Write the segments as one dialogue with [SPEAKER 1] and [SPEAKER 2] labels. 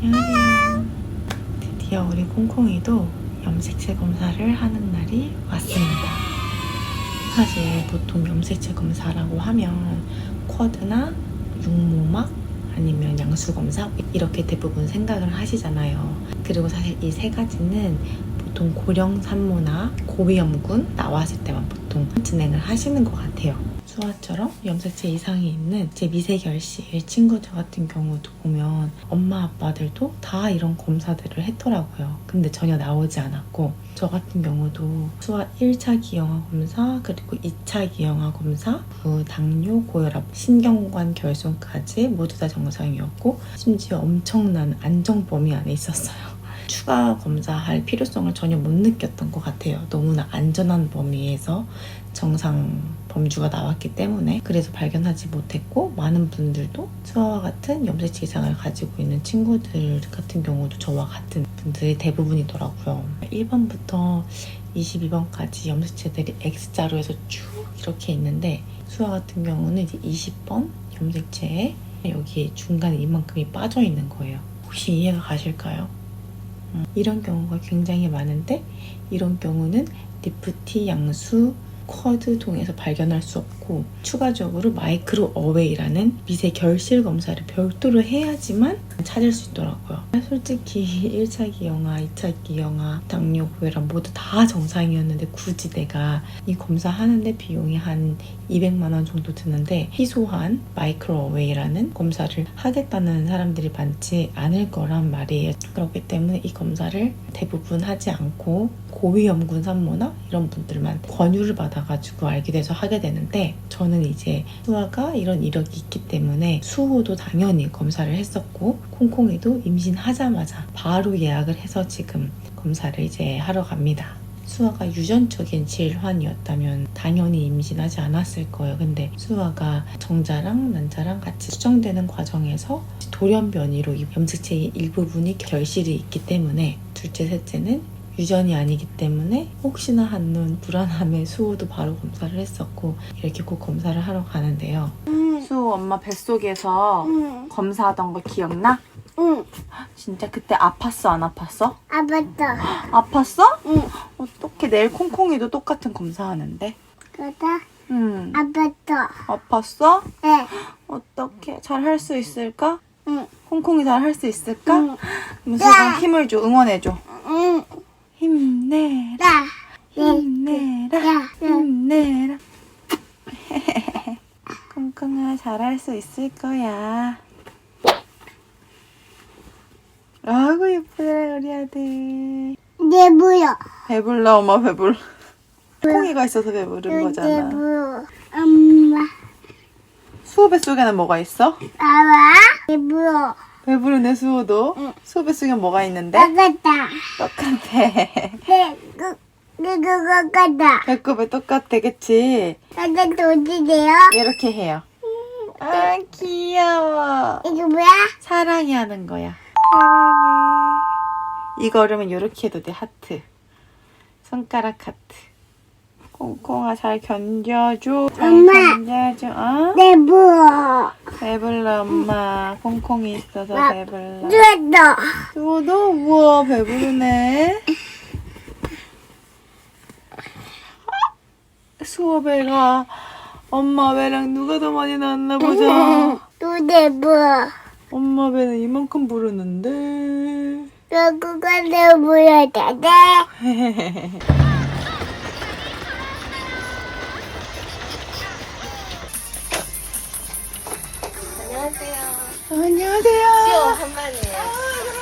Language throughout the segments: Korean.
[SPEAKER 1] 안녕하세요. 드디어 우리 콩콩이도 염색체 검사를 하는 날이 왔습니다. 사실 보통 염색체 검사라고 하면 쿼드나 육모막 아니면 양수 검사 이렇게 대부분 생각을 하시잖아요. 그리고 사실 이 세 가지는 보통 고령 산모나 고위험군 나왔을 때만 보통 진행을 하시는 것 같아요. 수아처럼 염색체 이상이 있는 제 미세결실 친구들 같은 경우도 보면 엄마 아빠들도 다 이런 검사들을 했더라고요. 근데 전혀 나오지 않았고 저 같은 경우도 수아 1차 기형아 검사 그리고 2차 기형아 검사 그 당뇨 고혈압 신경관 결손까지 모두 다 정상이었고 심지어 엄청난 안정 범위 안에 있었어요. 추가 검사할 필요성을 전혀 못 느꼈던 것 같아요. 너무나 안전한 범위에서 정상 범주가 나왔기 때문에 그래서 발견하지 못했고 많은 분들도 저와 같은 염색체 이상을 가지고 있는 친구들 같은 경우도 저와 같은 분들이 대부분이더라고요. 1번부터 22번까지 염색체들이 X자로 해서 쭉 이렇게 있는데 수아 같은 경우는 이제 20번 염색체에 여기 중간에 이만큼이 빠져 있는 거예요. 혹시 이해가 가실까요? 음, 이런 경우가 굉장히 많은데 이런 경우는 리프티 양수 쿼드 통해서 발견할 수 없고 추가적으로 마이크로 어웨이라는 미세 결실 검사를 별도로 해야지만 찾을 수 있더라고요. 솔직히 1차 기형아, 2차 기형아, 당뇨, 고혈압 모두 다 정상이었는데 굳이 내가 이 검사 하는데 비용이 한 200만 원 정도 드는데 희소한 마이크로 어웨이라는 검사를 하겠다는 사람들이 많지 않을 거란 말이에요. 그렇기 때문에 이 검사를 대부분 하지 않고 고위험군 산모나 이런 분들만 권유를 받아가지고 알게 돼서 하게 되는데 저는 이제 수아가 이런 이력이 있기 때문에 수호도 당연히 검사를 했었고 콩콩이도 임신하자마자 바로 예약을 해서 지금 검사를 이제 하러 갑니다. 수아가 유전적인 질환이었다면 당연히 임신하지 않았을 거예요. 근데 수아가 정자랑 난자랑 같이 수정되는 과정에서 돌연변이로 이 염색체의 일부분이 결실이 있기 때문에 둘째, 셋째는 유전이 아니기 때문에 혹시나 한눈 불안함에 수호도 바로 검사를 했었고 이렇게 꼭 검사를 하러 가는데요.
[SPEAKER 2] 응,
[SPEAKER 1] 수호 엄마 뱃속에서
[SPEAKER 2] 응,
[SPEAKER 1] 검사하던 거 기억나?
[SPEAKER 2] 응.
[SPEAKER 1] 진짜 그때 아팠어 안 아팠어?
[SPEAKER 2] 아팠다.
[SPEAKER 1] 아팠어?
[SPEAKER 2] 응.
[SPEAKER 1] 어떻게 내일 콩콩이도 똑같은 검사하는데?
[SPEAKER 2] 그다
[SPEAKER 1] 응.
[SPEAKER 2] 아팠다.
[SPEAKER 1] 아팠어?
[SPEAKER 2] 네.
[SPEAKER 1] 어떻게 잘 할 수 있을까?
[SPEAKER 2] 응,
[SPEAKER 1] 콩콩이 잘 할 수 있을까?
[SPEAKER 2] 응,
[SPEAKER 1] 수호가 힘을 줘 응원해 줘.
[SPEAKER 2] 응.
[SPEAKER 1] 힘내라
[SPEAKER 2] 나,
[SPEAKER 1] 힘내라
[SPEAKER 2] 야,
[SPEAKER 1] 힘내라 잘할 수 있을 거야 아이고 예쁘다 우리 아들
[SPEAKER 2] 내 보여.
[SPEAKER 1] 배불러 엄마 배불러 콩이가 있어서 배부른
[SPEAKER 2] 내
[SPEAKER 1] 거잖아
[SPEAKER 2] 보여. 엄마,
[SPEAKER 1] 수호 뱃속에는 뭐가 있어?
[SPEAKER 2] 나와. 내 보여.
[SPEAKER 1] 배부르네 수호도
[SPEAKER 2] 응.
[SPEAKER 1] 수호 뱃속에 뭐가 있는데?
[SPEAKER 2] 나갔다.
[SPEAKER 1] 똑같아
[SPEAKER 2] 내, 그, 내 그거 갔다.
[SPEAKER 1] 배꼽에 똑같아 그치?
[SPEAKER 2] 나갔다 어디래요?
[SPEAKER 1] 이렇게 해요 아 귀여워
[SPEAKER 2] 이거 뭐야?
[SPEAKER 1] 사랑이 하는 거야. 사랑해. 이거 그러면 이렇게 해도 돼, 하트. 손가락 하트. 콩콩아 잘 견뎌줘. 잘
[SPEAKER 2] 엄마.
[SPEAKER 1] 견뎌줘. 어?
[SPEAKER 2] 내 보여.
[SPEAKER 1] 배불러 엄마. 콩콩이 있어서
[SPEAKER 2] 나-
[SPEAKER 1] 배불러.
[SPEAKER 2] 누웠다.
[SPEAKER 1] 수호도 우와 배부르네. 수호 배가 엄마 배랑 누가 더 많이 나왔나 보자.
[SPEAKER 2] 또내 보여.
[SPEAKER 1] 엄마 배는 이만큼 부르는데.
[SPEAKER 2] 너 그거 내 보여야 돼.
[SPEAKER 1] 안녕하세요.
[SPEAKER 3] 한마디예요.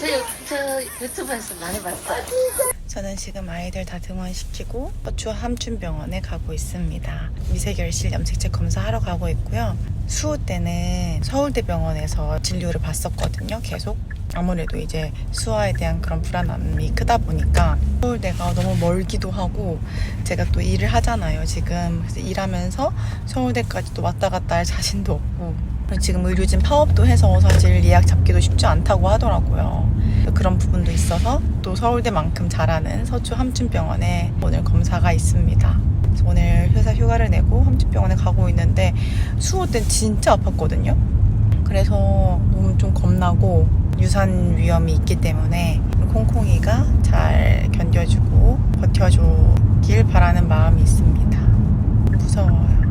[SPEAKER 3] 저, 저 유튜브에서 많이 봤어요.
[SPEAKER 1] 저는 지금 아이들 다 등원시키고 버추 함춘병원에 가고 있습니다. 미세결실 염색체 검사하러 가고 있고요. 수호 때는 서울대병원에서 진료를 받았거든요. 계속. 아무래도 이제 수아에 대한 그런 불안함이 크다 보니까 서울대가 너무 멀기도 하고 제가 또 일을 하잖아요. 지금 그래서 일하면서 서울대까지 또 왔다 갔다 할 자신도 없고 지금 의료진 파업도 해서 사실 예약 잡기도 쉽지 않다고 하더라고요. 그런 부분도 있어서 또 서울대만큼 잘하는 서초 함춘병원에 오늘 검사가 있습니다. 오늘 회사 휴가를 내고 함춘병원에 가고 있는데 수호 땐 진짜 아팠거든요. 그래서 너무 좀 겁나고 유산 위험이 있기 때문에 콩콩이가 잘 견뎌주고 버텨주길 바라는 마음이 있습니다. 무서워요.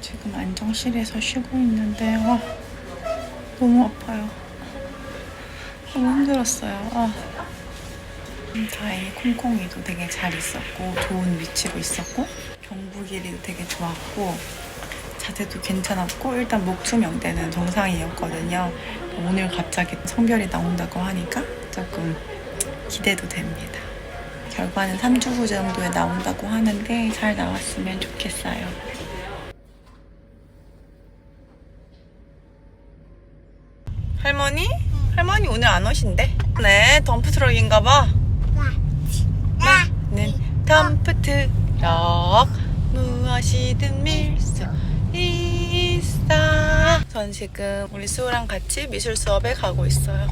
[SPEAKER 1] 지금 안정실에서 쉬고 있는데 와 너무 아파요. 너무 힘들었어요. 아. 음, 다행히 콩콩이도 되게 잘 있었고 좋은 위치로 있었고 경부길이도 되게 좋았고 자세도 괜찮았고 일단 목 투명대는 정상이었거든요. 오늘 갑자기 성별이 나온다고 하니까 조금 기대도 됩니다. 결과는 3주 후 정도에 나온다고 하는데 잘 나왔으면 좋겠어요. 할머니? 할머니 오늘 안 오신대? 네, 덤프트럭인가 봐. 네, 덤프트럭 무엇이든 밀 수 있어. 전 지금 우리 수호랑 같이 미술 수업에 가고 있어요.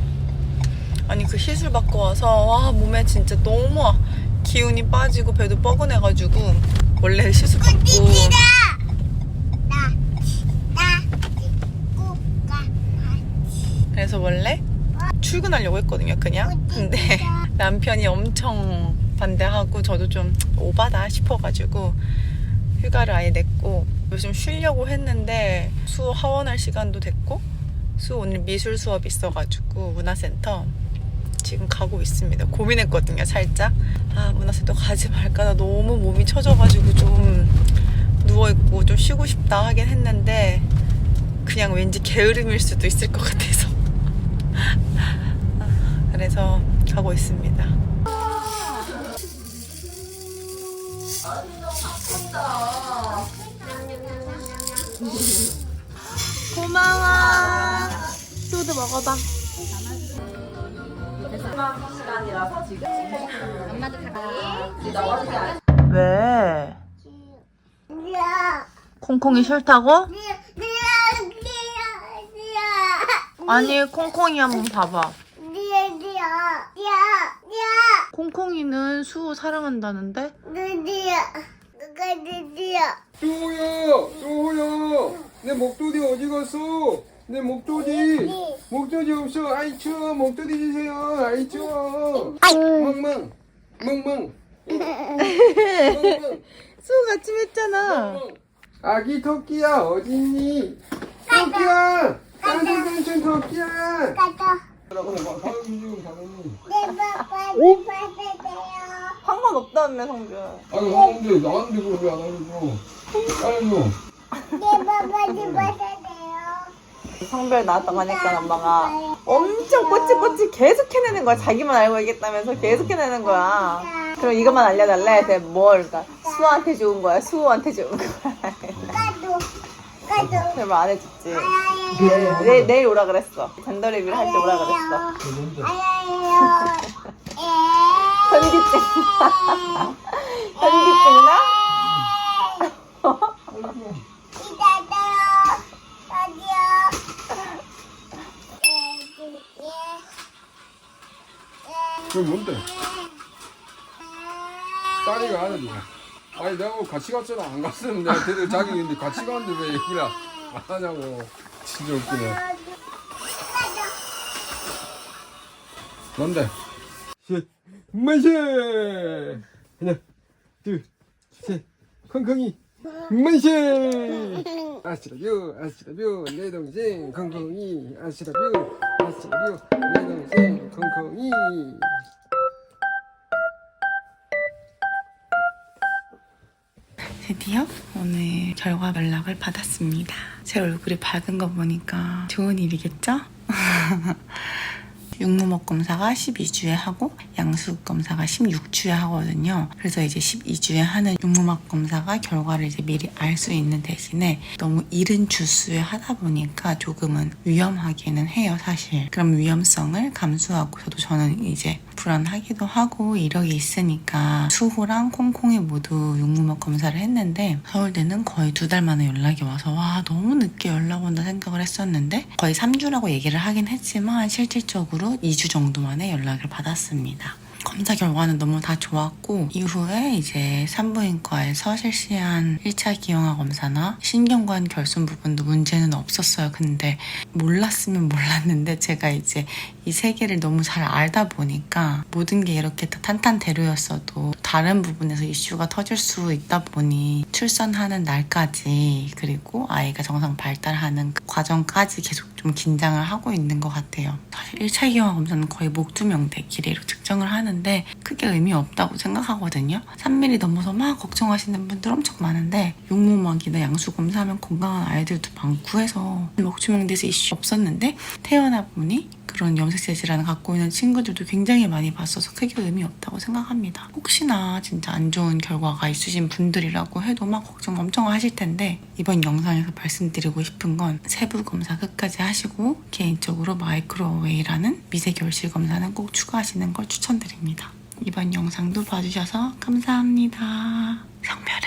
[SPEAKER 1] 아니 그 시술 받고 와서 와 몸에 진짜 너무 아- 기운이 빠지고 배도 뻐근해가지고 원래 시술 받고 그래서 원래 출근하려고 했거든요, 그냥. 근데 남편이 엄청 반대하고 저도 좀 오바다 싶어가지고 휴가를 아예 냈고 요즘 쉬려고 했는데 수호 하원할 시간도 됐고 수호 오늘 미술 수업 있어가지고 문화센터 지금 가고 있습니다. 고민했거든요, 살짝. 아, 문화센터 가지 말까. 나 너무 몸이 처져가지고 좀 누워있고 좀 쉬고 싶다 하긴 했는데 그냥 왠지 게으름일 수도 있을 것 같아서. 그래서 가고 있습니다. 고마워. 소도 먹어봐. 왜? 콩콩이 싫다고? 아니 콩콩이 한번 봐봐. 콩콩이는 수호 사랑한다는데?
[SPEAKER 4] 수호야, 수호야, 내 목도리 어디 갔어? 내 목도리, 목도리 없어. 아이 추워, 목도리 주세요. 아이 추워. 멍멍, 멍멍, 멍멍,
[SPEAKER 1] 수호 같이 했잖아.
[SPEAKER 4] 아기 토끼야 어딨니? 토끼야, 깐깐깐깐 토끼야. 라고 막 사람 지금 가만히.
[SPEAKER 1] 상관없다며 성준.
[SPEAKER 4] 아니 하는데 나한테 그걸 왜안 알려줘? 알려줘.
[SPEAKER 1] 성별 나왔다고 하니까 엄마가 엄청 꼬치꼬치 계속 해내는 거야. 자기만 알고 있겠다면서 계속 해내는 거야. 그럼 이것만 알려달래. 그래서 뭘, 그러니까 수호한테 좋은 거야. 수호한테 좋은 거야. 그럼 안 해줬지. 내, 내일 오라 그랬어. 잔더리비를 할 때 오라 그랬어. 현기증. 현기증 나?
[SPEAKER 4] 그럼 뭔데? 딸이가 안 해줘. 아니 내가 뭐 같이 갔잖아. 안 갔으면 내가 걔들 자기 있는데 같이 가는데 왜 얘기를 안 하냐고. 진짜 웃기네. 뭔데? 셋, 마셔! 하나, 둘, 셋, 콩콩이, 마셔! 아시라뷰, 아시라뷰, 내 동생, 콩콩이, 아시라뷰, 아시라뷰, 내 동생, 콩콩이.
[SPEAKER 1] 드디어 오늘 결과 연락을 받았습니다. 제 얼굴이 밝은 거 보니까 좋은 일이겠죠? 육무목 검사가 12주에 하고 양수급 검사가 16주에 하거든요. 그래서 이제 12주에 하는 육무목 검사가 결과를 이제 미리 알 수 있는 대신에 너무 이른 주수에 하다 보니까 조금은 위험하기는 해요, 사실. 그럼 위험성을 감수하고서도 저는 이제 불안하기도 하고 이력이 있으니까 수호랑 콩콩이 모두 육무목 검사를 했는데 서울대는 거의 두 달 만에 연락이 와서 와 너무 늦게 연락 온다 생각을 했었는데 거의 3주라고 얘기를 하긴 했지만 실질적으로 2주 정도 만에 연락을 받았습니다. 검사 결과는 너무 다 좋았고 이후에 이제 산부인과에서 실시한 1차 기형아 검사나 신경관 결손 부분도 문제는 없었어요. 근데 몰랐으면 몰랐는데 제가 이제 이 세계를 너무 잘 알다 보니까 모든 게 이렇게 다 탄탄대로였어도 다른 부분에서 이슈가 터질 수 있다 보니 출산하는 날까지 그리고 아이가 정상 발달하는 그 과정까지 계속 좀 긴장을 하고 있는 것 같아요. 사실 1차 기형아 검사는 거의 목투명대 길이로 측정을 하는데 크게 의미 없다고 생각하거든요. 3mm 넘어서 막 걱정하시는 분들 엄청 많은데 육모막이나 양수 검사하면 건강한 아이들도 많고 해서 목투명대에서 이슈 없었는데 태어나 보니 그런 염색체 질환을 갖고 있는 친구들도 굉장히 많이 봤어서 크게 의미 없다고 생각합니다. 혹시나 진짜 안 좋은 결과가 있으신 분들이라고 해도 막 걱정 엄청 하실 텐데 이번 영상에서 말씀드리고 싶은 건 세부 검사 끝까지 하시고 개인적으로 마이크로웨이라는 미세 결실 검사는 꼭 추가하시는 걸 추천드립니다. 이번 영상도 봐주셔서 감사합니다. 성별은